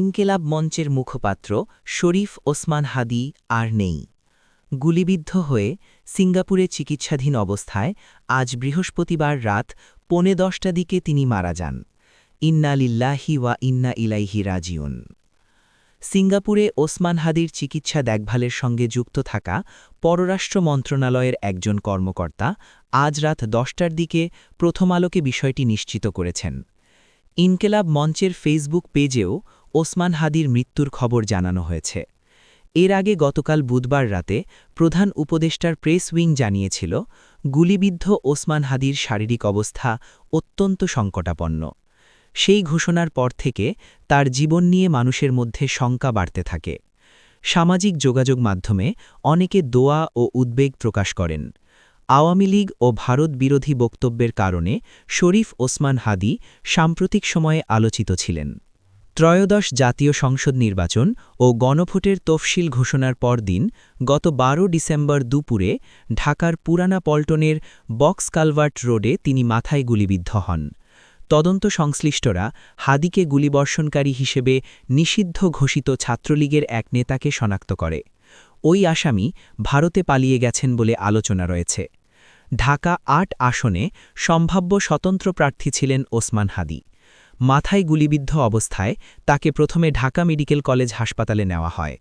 ইনকেলাব মঞ্চের মুখপাত্র শরীফ ওসমান হাদি আর নেই। গুলিবিদ্ধ হয়ে সিঙ্গাপুরে চিকিৎসাধীন অবস্থায় আজ বৃহস্পতিবার রাত পৌনে দশটা দিকে তিনি মারা যান। ইন্না লিল্লাহি ওয়া ইন্না ইলাইহি রাজিউন। সিঙ্গাপুরে ওসমান হাদির চিকিৎসা দেখভালের সঙ্গে যুক্ত থাকা পররাষ্ট্র মন্ত্রণালয়ের একজন কর্মকর্তা আজ রাত দশটার দিকে প্রথম আলোকে বিষয়টি নিশ্চিত করেছেন। ইনকেলাব মঞ্চের ফেসবুক পেজেও ওসমান হাদির মৃত্যুর খবর জানানো হয়েছে। এর আগে গতকাল বুধবার রাতে প্রধান উপদেষ্টার প্রেস উইং জানিয়েছিল, গুলিবিদ্ধ ওসমান হাদির শারীরিক অবস্থা অত্যন্ত সংকটাপন্ন। সেই ঘোষণার পর থেকে তার জীবন নিয়ে মানুষের মধ্যে শঙ্কা বাড়তে থাকে। সামাজিক যোগাযোগ মাধ্যমে অনেকে দোয়া ও উদ্বেগ প্রকাশ করেন। আওয়ামী লীগ ও ভারত বিরোধী বক্তব্যের কারণে শরীফ ওসমান হাদি সাম্প্রতিক সময়ে আলোচিত ছিলেন। ত্রয়োদশ জাতীয় সংসদ নির্বাচন ও গণভোটের তফসিল ঘোষণার পরদিন গত ১২ ডিসেম্বর দুপুরে ঢাকার পুরানা পল্টনের বক্স কালভার্ট রোডে তিনি মাথায় গুলিবিদ্ধ হন। তদন্ত সংশ্লিষ্টরা হাদিকে গুলিবর্ষণকারী হিসেবে নিষিদ্ধ ঘোষিত ছাত্রলীগের এক নেতাকে শনাক্ত করে। ওই আসামি ভারতে পালিয়ে গেছেন বলে আলোচনা রয়েছে। ঢাকা আট আসনে সম্ভাব্য স্বতন্ত্র প্রার্থী ছিলেন ওসমান হাদি। মাথায় গুলিবিদ্ধ অবস্থায় তাকে প্রথমে ঢাকা মেডিকেল কলেজ হাসপাতালে নেওয়া হয়।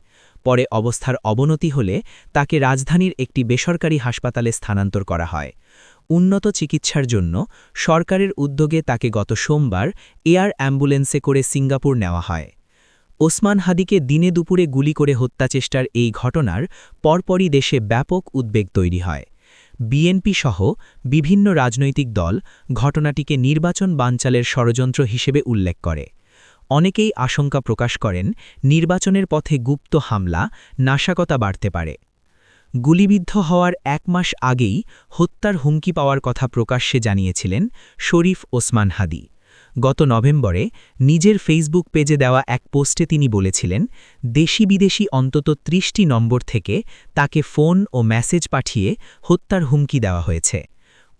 পরে অবস্থার অবনতি হলে তাকে রাজধানীর একটি বেসরকারি হাসপাতালে স্থানান্তর করা হয়। উন্নত চিকিৎসার জন্য সরকারের উদ্যোগে তাকে গত সোমবার এয়ার অ্যাম্বুলেন্সে করে সিঙ্গাপুর নেওয়া হয়। ওসমান হাদিকে দিনে দুপুরে গুলি করে হত্যাচেষ্টার এই ঘটনার পরপরই দেশে ব্যাপক উদ্বেগ তৈরি হয়। বিএনপি সহ বিভিন্ন রাজনৈতিক দল ঘটনাটিকে নির্বাচন বানচালের ষড়যন্ত্র হিসেবে উল্লেখ করে। অনেকেই আশঙ্কা প্রকাশ করেন, নির্বাচনের পথে গুপ্ত হামলা নাশাকতা বাড়তে পারে। গুলিবিদ্ধ হওয়ার এক মাস আগেই হত্যার হুমকি পাওয়ার কথা প্রকাশ্যে জানিয়েছিলেন শরীফ ওসমান হাদি। গত নভেম্বরে নিজের ফেসবুক পেজে দেওয়া এক পোস্টে তিনি বলেছিলেন, দেশি বিদেশি অন্তত ত্রিশটি নম্বর থেকে তাকে ফোন ও মেসেজ পাঠিয়ে হত্যার হুমকি দেওয়া হয়েছে।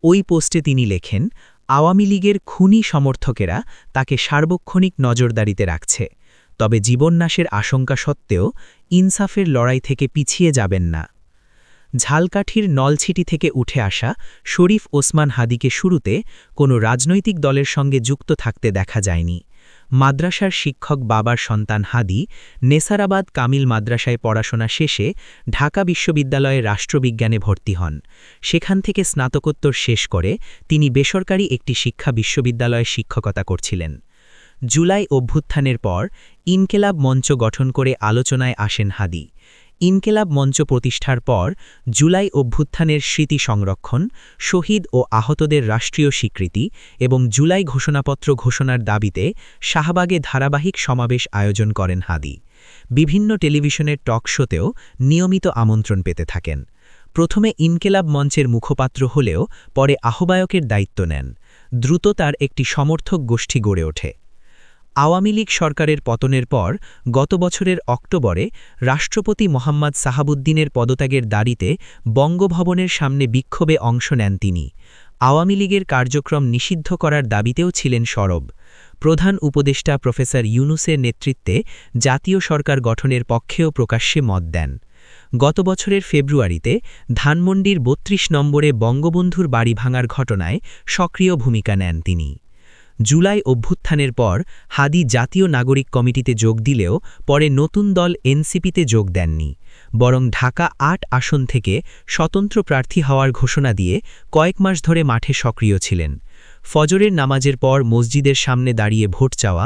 ওই পোস্টে তিনি লেখেন, আওয়ামী লীগের খুনি সমর্থকেরা তাকে সার্বক্ষণিক নজরদারিতে রাখছে। তবে জীবননাশের আশঙ্কা সত্ত্বেও ইনসাফের লড়াই থেকে পিছিয়ে যাবেন না। ঝালকাঠির নলছিটি থেকে উঠে আসা শরীফ ওসমান হাদিকে শুরুতে কোনো রাজনৈতিক দলের সঙ্গে যুক্ত থাকতে দেখা যায়নি। মাদ্রাসার শিক্ষক বাবার সন্তান হাদি নেসারাবাদ কামিল মাদ্রাসায় পড়াশোনা শেষে ঢাকা বিশ্ববিদ্যালয়ে রাষ্ট্রবিজ্ঞানে ভর্তি হন। সেখান থেকে স্নাতকোত্তর শেষ করে তিনি বেসরকারি একটি শিক্ষা বিশ্ববিদ্যালয়ে শিক্ষকতা করছিলেন। জুলাই অভ্যুত্থানের পর ইনকেলাব মঞ্চ গঠন করে আলোচনায় আসেন হাদি। ইনকেলাব মঞ্চ প্রতিষ্ঠার পর জুলাই অভ্যুত্থানের স্মৃতি সংরক্ষণ, শহীদ ও আহতদের রাষ্ট্রীয় স্বীকৃতি এবং জুলাই ঘোষণাপত্র ঘোষণার দাবিতে শাহবাগে ধারাবাহিক সমাবেশ আয়োজন করেন হাদি। বিভিন্ন টেলিভিশনের টক শোতেও নিয়মিত আমন্ত্রণ পেতে থাকেন। প্রথমে ইনকেলাব মঞ্চের মুখপাত্র হলেও পরে আহ্বায়কের দায়িত্ব নেন। দ্রুত তার একটি সমর্থক গোষ্ঠী গড়ে ওঠে। আওয়ামী লীগ সরকারের পতনের পর, গত বছরের অক্টোবরে রাষ্ট্রপতি মোহাম্মদ সাহাবুদ্দিনের পদত্যাগের দাড়িতে বঙ্গভবনের সামনে বিক্ষোভে অংশ নেন তিনি। আওয়ামী লীগের কার্যক্রম নিষিদ্ধ করার দাবিতেও ছিলেন সরব। প্রধান উপদেষ্টা প্রফেসর ইউনুসের নেতৃত্বে জাতীয় সরকার গঠনের পক্ষেও প্রকাশ্যে মত দেন। গত বছরের ফেব্রুয়ারিতে ধানমন্ডির ৩২ নম্বরে বঙ্গবন্ধুর বাড়ি ভাঙার ঘটনায় সক্রিয় ভূমিকা নেন তিনি। জুলাই অভ্যুত্থানের পর হাদি জাতীয় নাগরিক কমিটিতে যোগ দিলেও পরে নতুন দল এনসিপিতে যোগ দেননি। বরং ঢাকা আট আসন থেকে স্বতন্ত্র প্রার্থী হওয়ার ঘোষণা দিয়ে কয়েক মাস ধরে মাঠে সক্রিয় ছিলেন। ফজরের নামাজের পর মসজিদের সামনে দাঁড়িয়ে ভোট চাওয়া